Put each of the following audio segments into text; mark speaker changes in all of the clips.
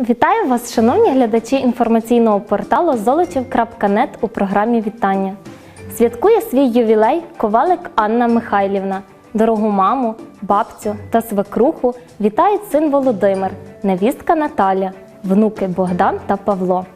Speaker 1: Вітаю вас, шановні глядачі інформаційного порталу Золочів.нет у програмі Вітання. Святкує свій ювілей ковалик Анна Михайлівна. Дорогу маму, бабцю та свекруху вітають син Володимир, невістка Наталя, внуки Богдан та Павло.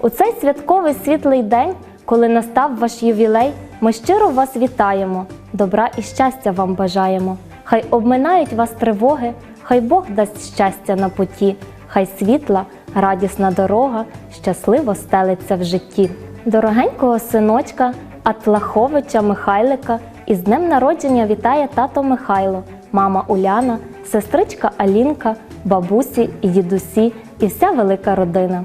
Speaker 1: У цей святковий світлий день, коли настав ваш ювілей, ми щиро вас вітаємо, добра і щастя вам бажаємо. Хай обминають вас тривоги, хай Бог дасть щастя на путі, хай світла, радісна дорога щасливо стелиться в житті. Дорогенького синочка Атлаховича Михайлика із днем народження вітає тато Михайло, мама Уляна, сестричка Алінка, бабусі і дідусі, і вся велика родина.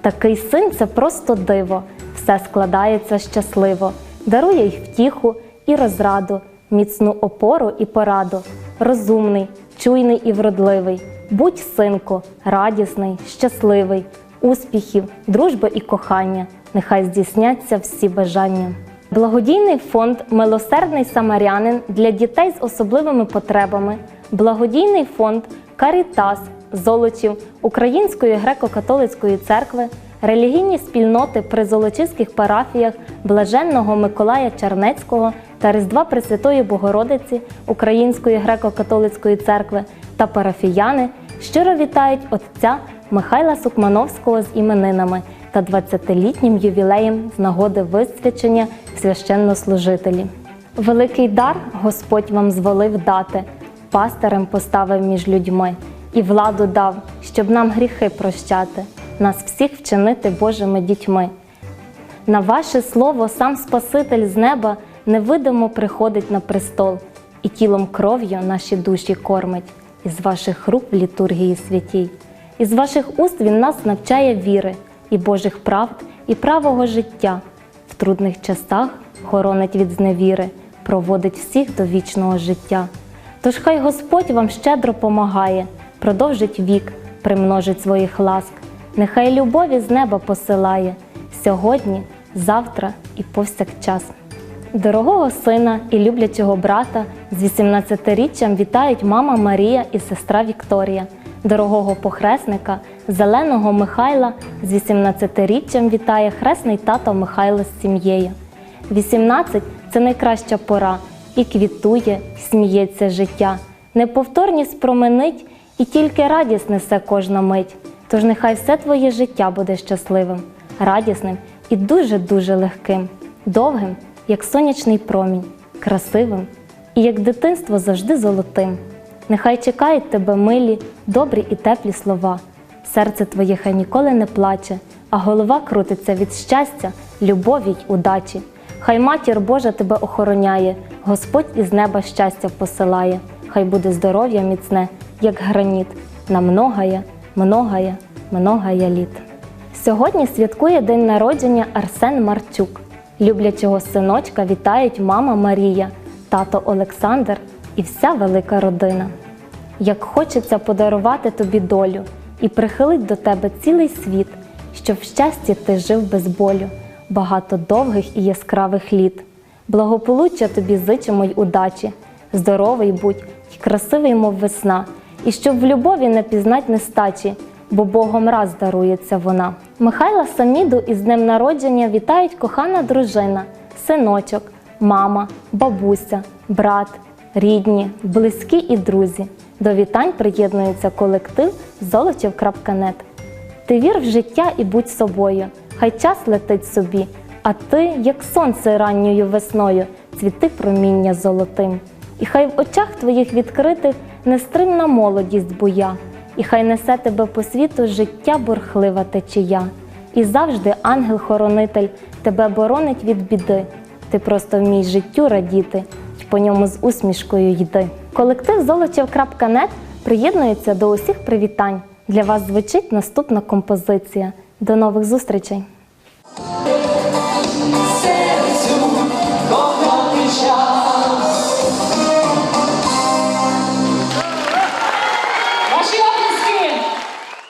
Speaker 1: Такий син це просто диво, все складається щасливо, дарує й втіху і розраду, міцну опору і пораду, розумний, чуйний і вродливий. Будь, синку, радісний, щасливий, успіхів, дружби і кохання. Нехай здійсняться всі бажання. Благодійний фонд Милосердний Самарянин для дітей з особливими потребами, благодійний фонд Карітас Золочів Української греко-католицької церкви, релігійні спільноти при золочівських парафіях Блаженного Миколая Чернецького та Різдва Пресвятої Богородиці Української греко-католицької церкви та парафіяни щиро вітають отця Михайла Сукмановського з іменинами та 20-літнім ювілеєм з нагоди висвячення священнослужителі. Великий дар Господь вам зволив дати, пастирем поставив між людьми і владу дав, щоб нам гріхи прощати, нас всіх вчинити Божими дітьми. На ваше слово сам Спаситель з неба невидимо приходить на престол, і тілом кров'ю наші душі кормить, із ваших рук літургії святій. Із ваших уст Він нас навчає віри і Божих правд, і правого життя. В трудних часах хоронить від зневіри, проводить всіх до вічного життя. Тож хай Господь вам щедро помагає, продовжить вік, примножить своїх ласк, нехай любові з неба посилає сьогодні, завтра і повсякчас. Дорогого сина і люблячого брата з 18-річчям вітають мама Марія і сестра Вікторія. Дорогого похресника, зеленого Михайла з 18-річчям вітає хресний тато Михайло з сім'єю. 18 це найкраща пора, і квітує, сміється життя. Неповторність променить, і тільки радість несе кожна мить. Тож нехай все твоє життя буде щасливим, радісним і дуже-дуже легким, довгим, як сонячний промінь, красивим і як дитинство завжди золотим. Нехай чекають тебе милі, добрі і теплі слова. Серце твоє хай ніколи не плаче, а голова крутиться від щастя, любові й удачі. Хай матір Божа тебе охороняє, Господь із неба щастя посилає, хай буде здоров'я міцне, як граніт, на многая, многая, многая літ. Сьогодні святкує день народження Арсен Марчук. Люблячого синочка вітають мама Марія, тато Олександр і вся велика родина. Як хочеться подарувати тобі долю і прихилить до тебе цілий світ, щоб в щасті ти жив без болю, багато довгих і яскравих літ. Благополуччя тобі зичимо й удачі, здоровий будь й красивий, мов весна, і щоб в любові не пізнать нестачі, бо Богом раз дарується вона. Михайла Саміду із днем народження вітають кохана дружина, синочок, мама, бабуся, брат, рідні, близькі і друзі. До вітань приєднується колектив Золочів.нет. Ти вір в життя і будь собою, хай час летить собі, а ти, як сонце ранньою весною, цвіти проміння золотим. І хай в очах твоїх відкритих нестримна молодість буя, і хай несе тебе по світу життя бурхлива течія. І завжди ангел-хоронитель тебе боронить від біди. Ти просто вмій життю радіти, й по ньому з усмішкою йди. Колектив Золочів.нет приєднується до усіх привітань. Для вас звучить наступна композиція. До нових зустрічей!